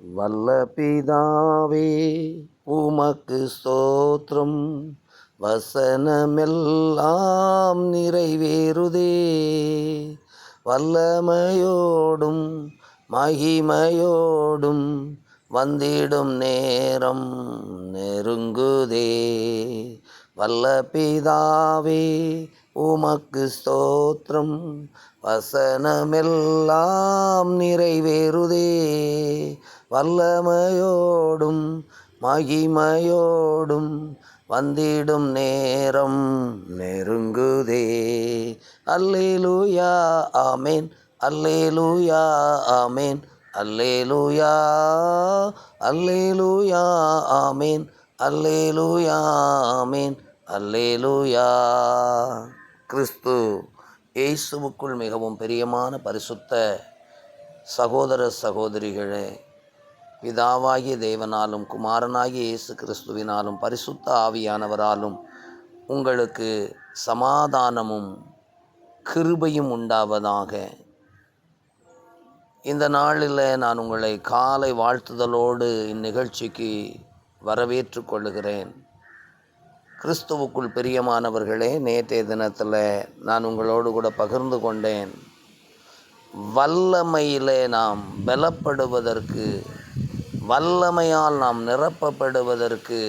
வல்ல பிதாவே உமக்கு ஸ்தோத்திரம். வசனமெல்லாம் நிறைவேறுதே. வல்லமையோடும் மகிமையோடும் வந்திடும் நேரம் நெருங்குதே. வல்ல பிதாவே உமக்கு ஸ்தோத்திரம். வசனமெல்லாம் நிறைவேறுதே. வல்லமையோடும் மகிமையோடும் வந்திடும் நேரம் நெருங்குதே. அல்லேலூயா ஆமேன். அல்லேலூயா ஆமேன். அல்லேலூயா அல்லேலூயா ஆமேன். அல்லேலூயா ஆமேன். அல்லேலூயா. கிறிஸ்து இயேசுவுக்குள் மிகவும் பிரியமான பரிசுத்த சகோதர சகோதரிகளே பிதாவாகிய தேவனாலும் குமாரனாகிய இயேசு கிறிஸ்துவினாலும் பரிசுத்த ஆவியானவராலும் உங்களுக்கு சமாதானமும் கிருபையும் உண்டாவதாக இந்த நாளில் நான் உங்களை காலை வாழ்த்துதலோடு இந்நிகழ்ச்சிக்கு வரவேற்று கொள்ளுகிறேன். கிறிஸ்துவுக்குள் பிரியமானவர்களே நேற்றைய தினத்தில் நான் உங்களோடு கூட பகிர்ந்து கொண்டேன். வல்லமையிலே நாம் பலப்படுவதற்கு வல்லமையால் நாம் நிரப்பப்படுவதற்கு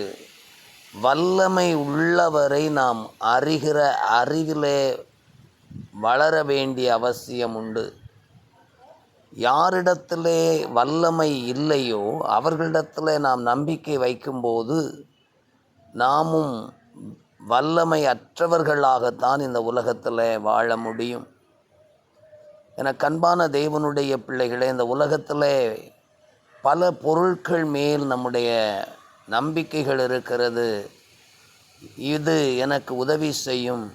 வல்லமை உள்ளவரை நாம் அறிகிற அறிவிலே வளர வேண்டிய அவசியம் உண்டு. யாரிடத்திலே வல்லமை இல்லையோ அவர்களிடத்தில் நாம் நம்பிக்கை வைக்கும்போது நாமும் வல்லமை அற்றவர்களாகத்தான் இந்த உலகத்தில் வாழ முடியும். என கண்பான தேவனுடைய பிள்ளைகளே இந்த உலகத்தில் பல பொருட்கள் மேல் நம்முடைய நம்பிக்கைகள் இருக்கிறது. இது எனக்கு உதவி செய்யும்.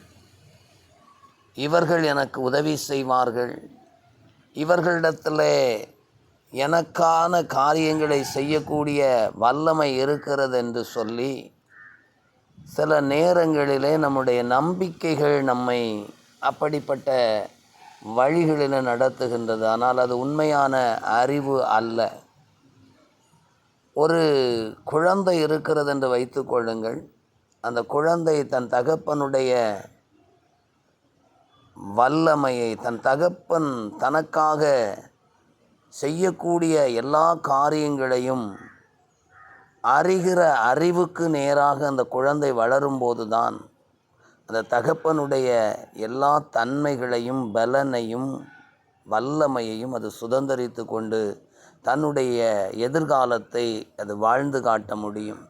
இவர்கள் எனக்கு உதவி செய்வார்கள். இவர்களிடத்தில் எனக்கான காரியங்களை செய்யக்கூடிய வல்லமை இருக்கிறது என்று சொல்லி சில நேரங்களிலே நம்முடைய நம்பிக்கைகள் நம்மை அப்படிப்பட்ட வழிகளில் நடத்துகின்றது. ஆனால் அது உண்மையான அறிவு அல்ல. ஒரு குழந்தை இருக்கிறது என்று வைத்துக்கொள்ளுங்கள் அந்த குழந்தை தன் தகப்பனுடைய வல்லமையை தன் தகப்பன் தனக்காக செய்யக்கூடிய எல்லா காரியங்களையும் அறிகிற அறிவுக்கு நேராக அந்த குழந்தை வளரும்போது தான் அந்த தகப்பனுடைய எல்லா தன்மைகளையும் பலனையும் வல்லமையையும் அது சுதந்திரித்து கொண்டு தன்னுடைய எதிர்காலத்தை அது வாழ்ந்து காட்ட முடியும்.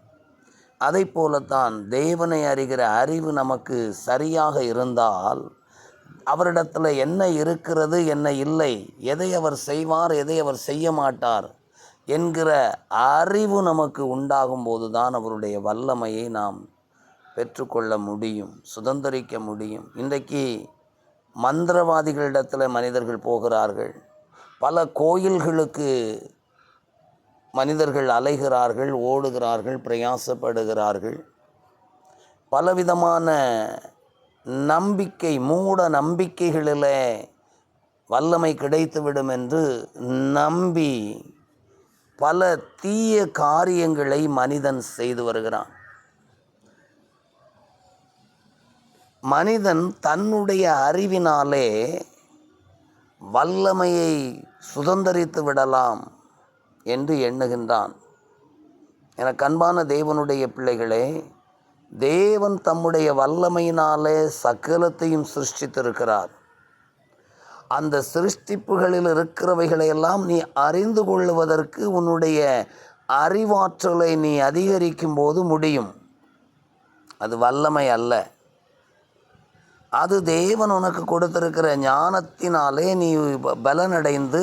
அதை போலத்தான் தேவனை அறிகிற அறிவு நமக்கு சரியாக இருந்தால் அவரிடத்தில் என்ன இருக்கிறது என்ன இல்லை எதை அவர் செய்வார் எதை அவர் செய்ய மாட்டார் என்கிற அறிவு நமக்கு உண்டாகும் போது தான் அவருடைய வல்லமையை நாம் பெற்றுக்கொள்ள முடியும் சுதந்திரிக்க முடியும். இன்றைக்கு மந்திரவாதிகளிடத்தில் மனிதர்கள் போகிறார்கள். பல கோயில்களுக்கு மனிதர்கள் அலைகிறார்கள் ஓடுகிறார்கள் பிரயாசப்படுகிறார்கள். பலவிதமான நம்பிக்கை மூட நம்பிக்கைகளில் வல்லமை கிடைத்துவிடும் என்று நம்பி பல தீய காரியங்களை மனிதன் செய்து வருகிறான். மனிதன் தன்னுடைய அறிவினாலே வல்லமையை சுதந்திரித்து விடலாம் என்று எண்ணுகின்றான். என அன்பான தேவனுடைய பிள்ளைகளே தேவன் தம்முடைய வல்லமையினாலே சகலத்தையும் சிருஷ்டித்திருக்கிறார். அந்த சிருஷ்டிப்புகளில் இருக்கிறவைகளையெல்லாம் நீ அறிந்து கொள்ளுவதற்கு உன்னுடைய அறிவாற்றலை நீ அதிகரிக்கும் போது முடியும். அது வல்லமை அல்ல. அது தேவன் உனக்கு கொடுத்திருக்கிற ஞானத்தினாலே நீ பலனடைந்து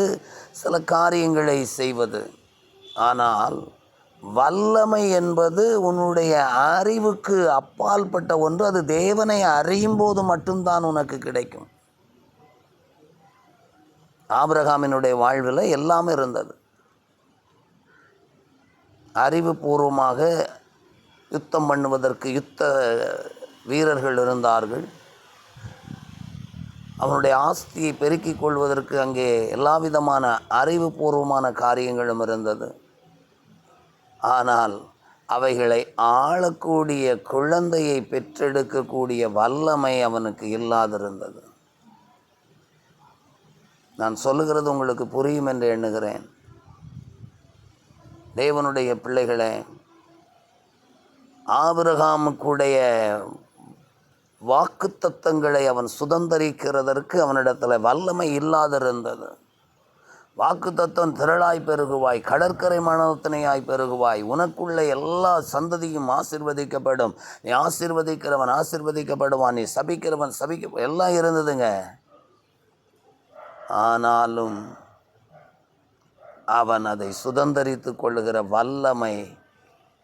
சில காரியங்களை செய்வது. ஆனால் வல்லமை என்பது உன்னுடைய அறிவுக்கு அப்பால்பட்ட ஒன்று. அது தேவனை அறியும் போது மட்டும்தான் உனக்கு கிடைக்கும். ஆபிரகாமினுடைய வாழ்வில் எல்லாம் இருந்தது. அறிவுபூர்வமாக யுத்தம் பண்ணுவதற்கு யுத்த வீரர்கள் இருந்தார்கள். அவனுடைய ஆஸ்தியை பெருக்கிக் கொள்வதற்கு அங்கே எல்லா விதமான அறிவுபூர்வமான காரியங்களும் இருந்தது. ஆனால் அவைகளை ஆளக்கூடிய குழந்தையை பெற்றெடுக்கக்கூடிய வல்லமை அவனுக்கு இல்லாதிருந்தது. நான் சொல்லுகிறது உங்களுக்கு புரியும் என்று எண்ணுகிறேன். தேவனுடைய பிள்ளைகளே ஆபிரகாமுக்குடைய வாக்குத்தத்தங்களை அவன் சுதந்திரிக்கிறதற்கு அவனிடத்தில் வல்லமை இல்லாதிருந்தது. வாக்குத்தத்தம் திரளாய் பெருகுவாய் கடற்கரை மனத்தினையாய் பெருகுவாய் உனக்குள்ள எல்லா சந்ததியும் ஆசிர்வதிக்கப்படும். நீ ஆசிர்வதிக்கிறவன் ஆசிர்வதிக்கப்படுவான் நீ சபிக்கிறவன் சபிக்க எல்லாம் இருந்ததுங்க. ஆனாலும் அவன் அதை சுதந்திரித்து கொள்ளுகிற வல்லமை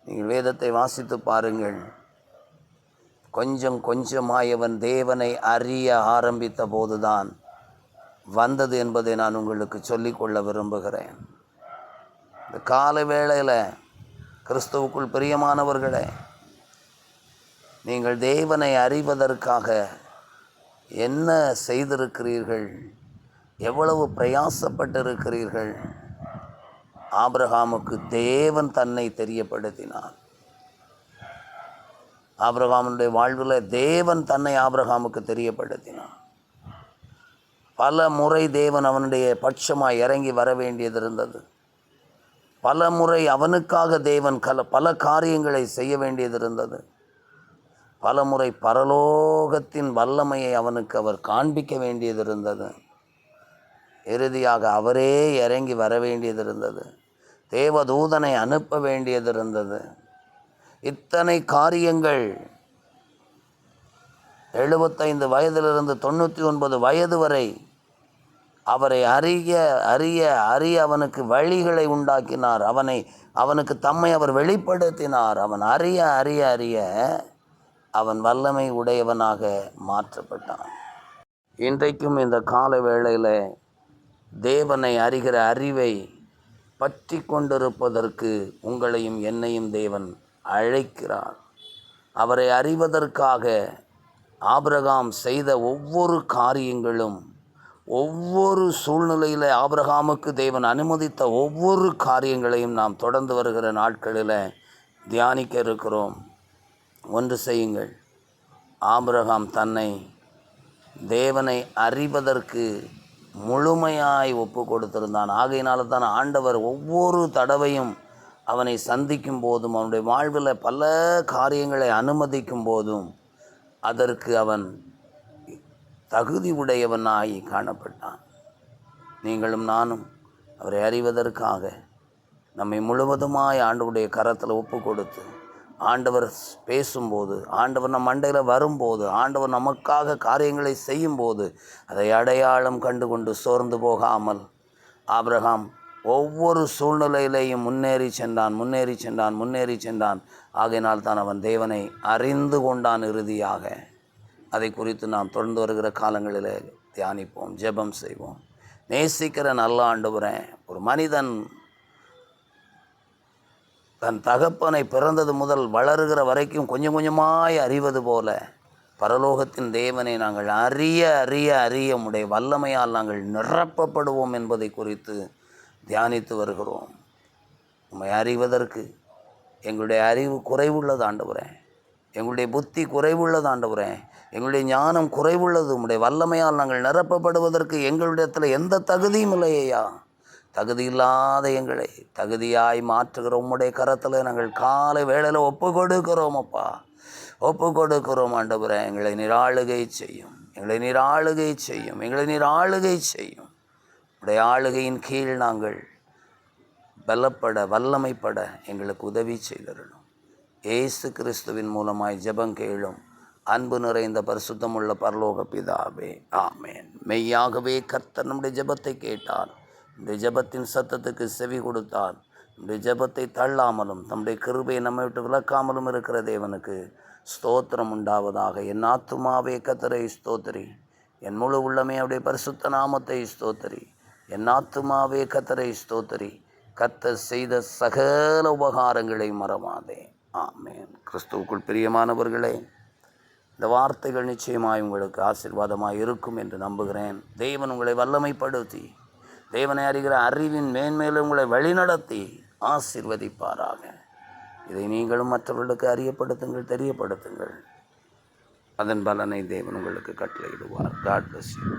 நீங்கள் வேதத்தை வாசித்து பாருங்கள். கொஞ்சம் கொஞ்சமாயவன் தேவனை அறிய ஆரம்பித்த போதுதான் வந்தது என்பதை நான் உங்களுக்கு சொல்லிக்கொள்ள விரும்புகிறேன். இந்த கால வேளையில் கிறிஸ்துவுக்குள் பிரியமானவர்களே நீங்கள் தேவனை அறிவதற்காக என்ன செய்திருக்கிறீர்கள்? எவ்வளவு பிரயாசப்பட்டிருக்கிறீர்கள்? ஆபிரகாமுக்கு தேவன் தன்னை தெரியப்படுத்தினார் ஆபிரகாமுடைய வாழ்வில் தேவன் தன்னை ஆபிரகாமுக்கு தெரியப்படுத்தினான். பல முறை தேவன் அவனுடைய பட்சமாக இறங்கி வர வேண்டியது இருந்தது. பல முறை அவனுக்காக தேவன் கல பல காரியங்களை செய்ய வேண்டியது இருந்தது. பல முறை பரலோகத்தின் வல்லமையை அவனுக்கு அவர் காண்பிக்க வேண்டியது இருந்தது. இறுதியாக அவரே இறங்கி வர வேண்டியது இருந்தது. தேவதூதனை அனுப்ப வேண்டியது இருந்தது. இத்தனை காரியங்கள். எழுபத்தைந்து வயதிலிருந்து தொண்ணூற்றி ஒன்பது வயது வரை அவரை அறிய அறிய அறிய அவனுக்கு வழிகளை உண்டாக்கினார். அவனை அவனுக்கு தம்மை அவர் வெளிப்படுத்தினார். அவன் அறிய அறிய அறிய அவன் வல்லமை உடையவனாக மாற்றப்பட்டான். இன்றைக்கும் இந்த கால வேளையில் தேவனை அறிகிற அறிவை பற்றி கொண்டிருப்பதற்கு உங்களையும் என்னையும் தேவன் அழைக்கிறார். அவரை அறிவதற்காக ஆபிரகாம் செய்த ஒவ்வொரு காரியங்களும் ஒவ்வொரு சூழ்நிலையில் ஆபிரகாமுக்கு தேவன் அனுமதித்த ஒவ்வொரு காரியங்களையும் நாம் தொடர்ந்து வருகிற நாட்களில் தியானிக்க இருக்கிறோம். ஒன்று செய்யுங்கள். ஆபிரகாம் தன்னை தேவனை அறிவதற்கு முழுமையாய் ஒப்பு கொடுத்திருந்தான். ஆகையினால தான் ஆண்டவர் ஒவ்வொரு தடவையும் அவனை சந்திக்கும் போதும் அவனுடைய வாழ்வில் பல காரியங்களை அனுமதிக்கும் போதும் அதற்கு அவன் தகுதி உடையவனாகி காணப்பட்டான். நீங்களும் நானும் அவரை அறிவதற்காக நம்மை முழுவதுமாய் ஆண்டவருடைய கரத்தில் ஒப்பு கொடுத்து ஆண்டவர் பேசும்போது ஆண்டவர் நம் மண்டையில் வரும்போது ஆண்டவர் நமக்காக காரியங்களை செய்யும்போது அதை அடையாளம் கண்டு கொண்டு சோர்ந்து போகாமல் ஆப்ரஹாம் ஒவ்வொரு சூழ்நிலையிலேயும் முன்னேறி சென்றான் முன்னேறி சென்றான் முன்னேறி சென்றான். ஆகையினால் தான் அவன் தேவனை அறிந்து கொண்டான் இறுதியாக. அதை குறித்து நாம் தொடர்ந்து வருகிற காலங்களில் தியானிப்போம் ஜெபம் செய்வோம். நேசிக்கிற நல்ல ஆண்டவரேன் ஒரு மனிதன் தன் தகப்பனை பிறந்தது முதல் வளருகிற வரைக்கும் கொஞ்சம் கொஞ்சமாய் அறிவது போல பரலோகத்தின் தேவனை நாங்கள் அறிய அறிய அறிய உடைய வல்லமையால் நாங்கள் நிரப்பப்படுவோம் என்பதை குறித்து தியானித்து வருகிறோம். உண்மை அறிவதற்கு எங்களுடைய அறிவு குறைவுள்ளது ஆண்டவரேன் எங்களுடைய புத்தி குறைவுள்ளது ஆண்டவரே. எங்களுடைய ஞானம் குறைவுள்ளது. உம்முடைய வல்லமையால் நாங்கள் நிரப்பப்படுவதற்கு எங்களிடத்தில் எந்த தகுதியும் இல்லையா தகுதி இல்லாத எங்களை தகுதியாய் மாற்றுகிற உம்முடைய கரத்தில் நாங்கள் காலை வேளையில் ஒப்பு கொடுக்கிறோம் அப்பா. ஒப்பு கொடுக்கிறோம் ஆண்டவரே. எங்களை நிராளுகை செய்யும். எங்களை நிராளுகை செய்யும். எங்களை நிராளுகை செய்யும். உடைய ஆளுகையின் கீழ் நாங்கள் பலப்பட வல்லமைப்பட எங்களுக்கு உதவி செய்தரணும் ஏசு கிறிஸ்துவின் மூலமாய் ஜெபம் கேளும். அன்பு நிறைந்த பரிசுத்தமுள்ள பரலோக பிதாவே ஆமேன். மெய்யாகவே கர்த்தர் நம்முடைய ஜெபத்தை கேட்டார். நம்முடைய ஜெபத்தின் சத்தத்துக்கு செவி கொடுத்தார். நம்முடைய ஜெபத்தை தள்ளாமலும் தம்முடைய கிருபையை நம்மை விட்டு விலக்காமலும் இருக்கிற தேவனுக்கு ஸ்தோத்திரம் உண்டாவதாக. என் ஆத்துமாவே கத்தரை ஸ்தோத்திரி. என் முழு உள்ளமே அவருடைய பரிசுத்த நாமத்தை ஸ்தோத்திரி. என் ஆத்துமாவே கத்தரை ஸ்தோத்திரி. கத்த செய்த சகல உபகாரங்களை மறவாதே. ஆமேன். கிறிஸ்துவுக்குள் பிரியமானவர்களே இந்த வார்த்தைகள் நிச்சயமாய் உங்களுக்கு ஆசீர்வாதமாக இருக்கும் என்று நம்புகிறேன். தேவன் உங்களை வல்லமைப்படுத்தி தேவனை அறிகிற அறிவின் மேன்மேலும் உங்களை வழிநடத்தி ஆசிர்வதிப்பாராக. இதை நீங்களும் மற்றவர்களுக்கு அறியப்படுத்துங்கள் தெரியப்படுத்துங்கள். அதன் பலனை தேவன் உங்களுக்கு கட்டளையிடுவார். God bless you